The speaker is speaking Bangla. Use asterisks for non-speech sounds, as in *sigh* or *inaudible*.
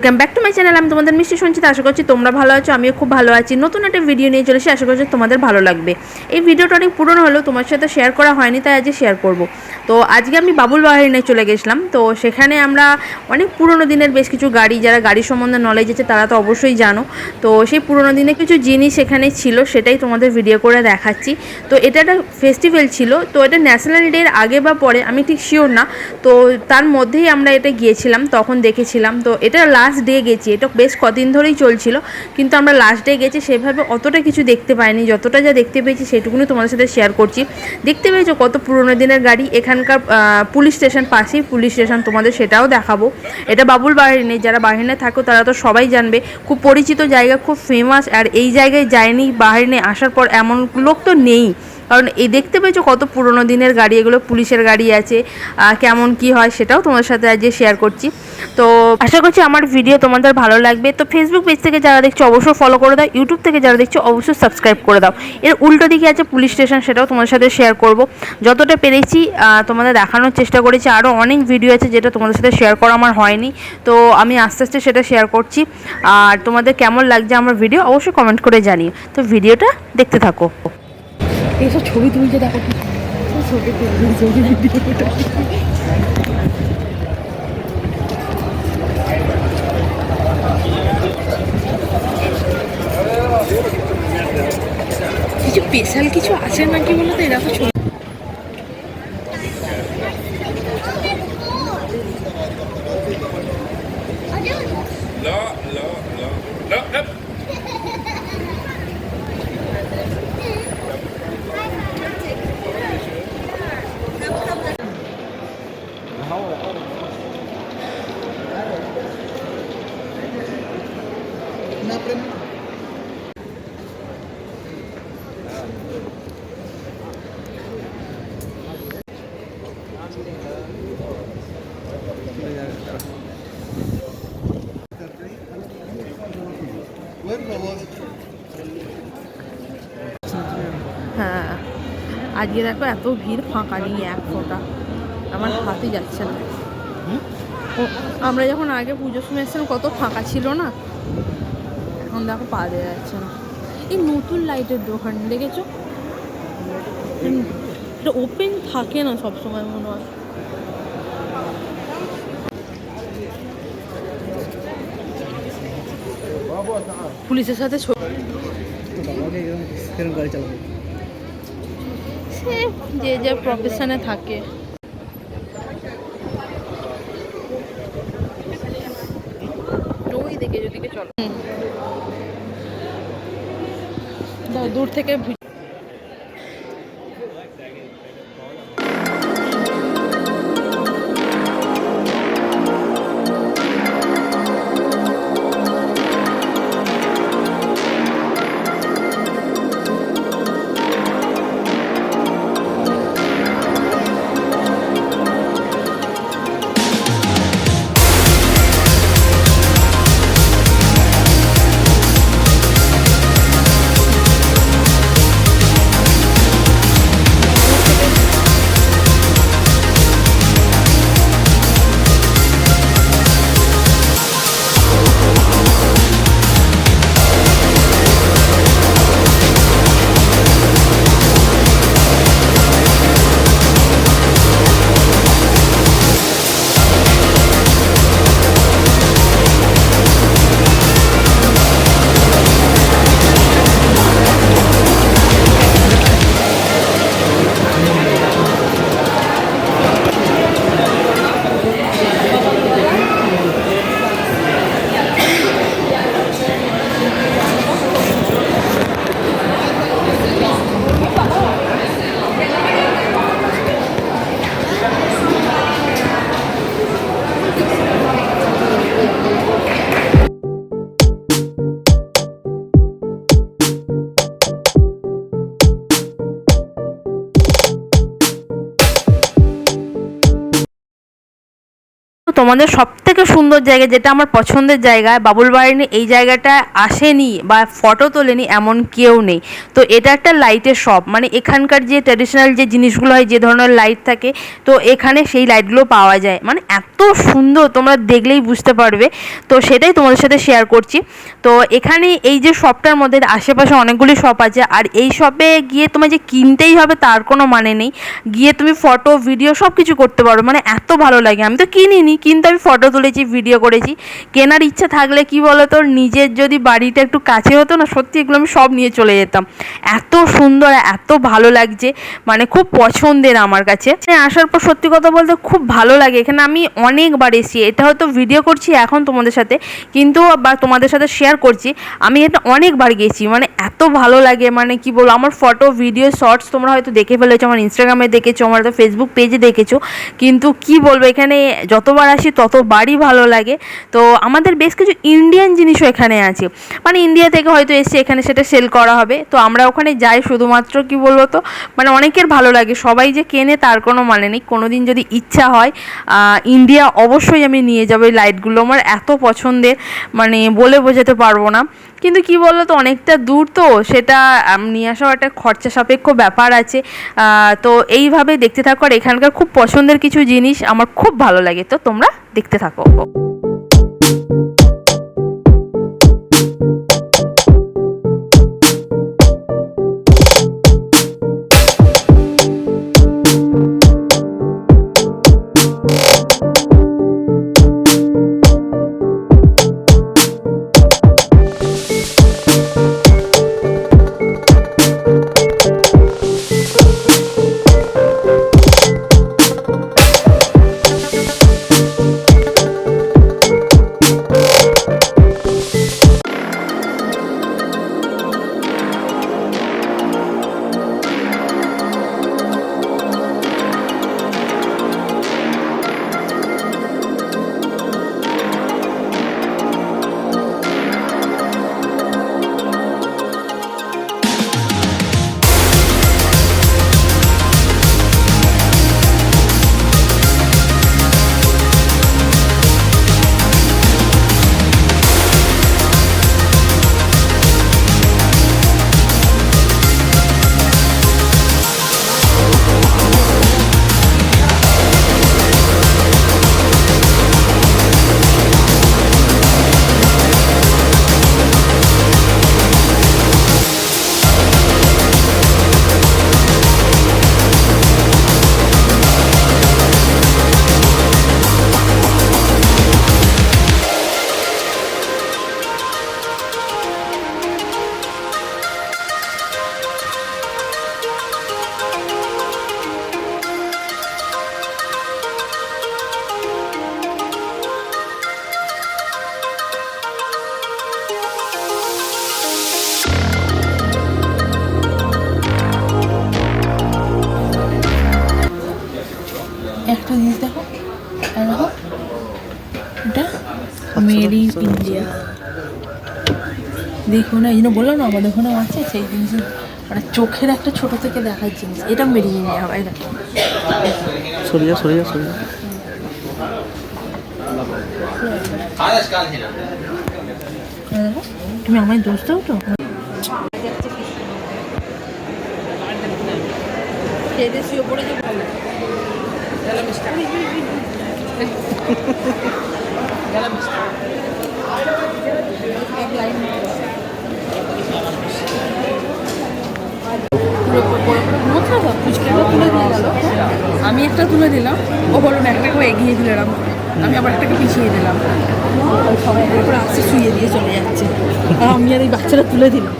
Welcome back to my channel আমি তোমাদের মিষ্টি সঞ্চিত। আশা করছি তোমরা ভালো আছো, আমিও খুব ভালো আছি। নতুন একটা ভিডিও নিয়ে চলেছি, আশা করছি তোমাদের ভালো লাগবে। এই ভিডিওটা অনেক পুরনো হলেও তোমার সাথে শেয়ার করা হয়নি, তাই আজকে শেয়ার করব। তো আজকে আমি বাবুল বাহারিনে চলে গেছিলাম। তো সেখানে আমরা অনেক পুরনো দিনের বেশ কিছু গাড়ি, যারা গাড়ি সম্বন্ধে নলেজ আছে, তারা তো অবশ্যই জানো। তো সেই পুরনো দিনে কিছু জিনিস এখানে ছিল, সেটাই তোমাদের ভিডিও করে দেখাচ্ছি। তো এটা একটা ফেস্টিভ্যাল ছিল। তো এটা ন্যাশনাল ডের আগে বা পরে, আমি ঠিক শিওর না। তো তার মধ্যেই আমরা এটা গিয়েছিলাম, তখন দেখেছিলাম। তো এটা লাস্ট ডে গেছি। এটা বেশ কদিন ধরেই চলছিল, কিন্তু আমরা লাস্ট ডে গেছি, সেভাবে অতটা কিছু দেখতে পাইনি। যতটা যা দেখতে পেয়েছি, সেটুকুনি তোমাদের সাথে শেয়ার করছি। দেখতে পেয়েছ কত পুরনো দিনের গাড়ি? এখানকার পুলিশ স্টেশন পাশেই পুলিশ স্টেশন তোমাদের সেটাও দেখাবো। এটা বাবুল বাহিনী যারা বাহিনীতে থাকো, তারা তো সবাই জানবে। খুব পরিচিত জায়গা, খুব ফেমাস আর এই জায়গায় যায়নি বাহিনী আসার পর এমন লোক তো নেই। কারণ এই দেখতে পেয়েছ কত পুরনো দিনের গাড়ি, এগুলো পুলিশের গাড়ি আছে। কেমন কি হয় সেটাও তোমাদের সাথে আজকে শেয়ার করছি। তো আশা করছি আমার ভিডিও তোমাদের ভালো লাগবে। তো ফেসবুক পেজ থেকে যারা দেখছ অবশ্যই ফলো করে দাও। ইউটিউব থেকে যারা দেখছ অবশ্যই সাবস্ক্রাইব করে দাও। এর উল্টো দিকে আছে পুলিশ স্টেশন সেটাও তোমাদের সাথে শেয়ার করব। যতটা পেরেছি তোমাদের দেখানোর চেষ্টা করেছি। আরও অনেক ভিডিও আছে যেটা তোমাদের সাথে শেয়ার করা আমার হয়নি। তো আমি আস্তে আস্তে সেটা শেয়ার করছি। আর তোমাদের কেমন লাগছে আমার ভিডিও অবশ্যই কমেন্ট করে জানিও। তো ভিডিওটা দেখতে থাকো। এইসব ছবি তুলছে দেখো ছবি ভিডিও কিছু স্পেশাল কিছু আছে নাকি বলো তো এরকম ছবি হ্যাঁ আজকে দেখো এত ভিড় ফাঁকা নেই এক ফোঁটা। আমার হাতে যাচ্ছে না। আমরা যখন আগে পুজোর সময় কত ফাঁকা ছিল না? এখন দেখো পা দেওয়া যাচ্ছে না। এই নতুন লাইটের দোকান, দেখেছ? এটা ওপেন থাকে না সবসময় মনে হয়। পুলিশের সাথে যে যে প্রফেশনে থাকে। দূর থেকে তোমাদের সব থেকে সুন্দর জায়গা যেটা আমার পছন্দের জায়গা বাবুল বাহিনী এই জায়গাটা আসেনি বা ফটো তোলেনি এমন কেউ নেই। তো এটা একটা লাইটের শপ মানে এখানকার যে ট্র্যাডিশনাল যে জিনিসগুলো হয়, যে ধরনের লাইট থাকে, তো এখানে সেই লাইটগুলো পাওয়া যায়। মানে এত সুন্দর, তোমরা দেখলেই বুঝতে পারবে। তো সেটাই তোমাদের সাথে শেয়ার করছি। তো এখানে এই যে শপটার মধ্যে আশেপাশে অনেকগুলি শপ আছে, আর এই শপে গিয়ে তোমার যে কিনতেই হবে তার কোনো মানে নেই। গিয়ে তুমি ফটো ভিডিও সব কিছু করতে পারো। মানে এত ভালো লাগে। আমি তো কিনিনি, কিন্তু আমি ফটো তুলেছি ভিডিও করেছি। কেনার ইচ্ছা থাকলে কি বলো তো নিজের যদি বাড়িটা একটু কাছে হতো না, সত্যি এগুলো আমি সব নিয়ে চলে যেতাম। এত সুন্দর, এত ভালো লাগছে মানে খুব পছন্দের আমার কাছে। আসার পর সত্যি কথা বলতে খুব ভালো লাগে। এখানে আমি অনেকবার এসেছি, এটা হয়তো ভিডিও করছি এখন তোমাদের সাথে, কিন্তু বা তোমাদের সাথে শেয়ার করছি। আমি এটা অনেকবার গেছি মানে এত ভালো লাগে মানে কি বলব, আমার ফটো ভিডিও শর্টস তোমরা হয়তো দেখে ফেলেছো, আমার ইনস্টাগ্রামে দেখেছ, আমার ফেসবুক পেজে দেখেছ। কিন্তু কি বলব, এখানে যতবার আসি ততবারই ভালো লাগে। তো আমাদের বেশ কিছু ইন্ডিয়ান জিনিসও এখানে আছে। মানে ইন্ডিয়া থেকে হয়তো এসে এখানে সেটা সেল করা হবে। তো আমরা ওখানে যাই শুধুমাত্র, কি বলব তো মানে অনেকের ভালো লাগে। সবাই যে কেনে তার কোনো মানে নেই। কোনো দিন যদি ইচ্ছা হয় ইন্ডিয়া অবশ্যই আমি নিয়ে যাব এই লাইটগুলো আমার এত পছন্দের মানে বলে বোঝাতে পারব না। কিন্তু কি বলো তো অনেকটা দূর তো, সেটা নিয়ে আসাও একটা খরচা সাপেক্ষ ব্যাপার আছে। তো এইভাবে দেখতে থাকো, আর এখানকার খুব পছন্দের কিছু জিনিস আমার খুব ভালো লাগে। তো তোমরা দেখতে থাকো। এটা মেড ইন ইন্ডিয়া। দেখো না এই জন্য বললাম না আমাদের ওখানেও আছে সেই জিনিস মানে চোখের একটা ছোট থেকে দেখার জিনিস। এটা মেড ইন ইন্ডিয়া হয় দেখো। সরে যা সরে যা সরে যা। তুমি আমায় দোষ দাও তো? *laughs* আমি একটা তুলে দিলাম। ও বলুন একটাকে এগিয়ে দিল এরকম আমি আবার একটাকে পিছিয়ে দিলাম। সবাই আসছে শুয়ে দিয়ে চলে যাচ্ছে। আমি আর এই বাচ্চাটা তুলে দিলাম।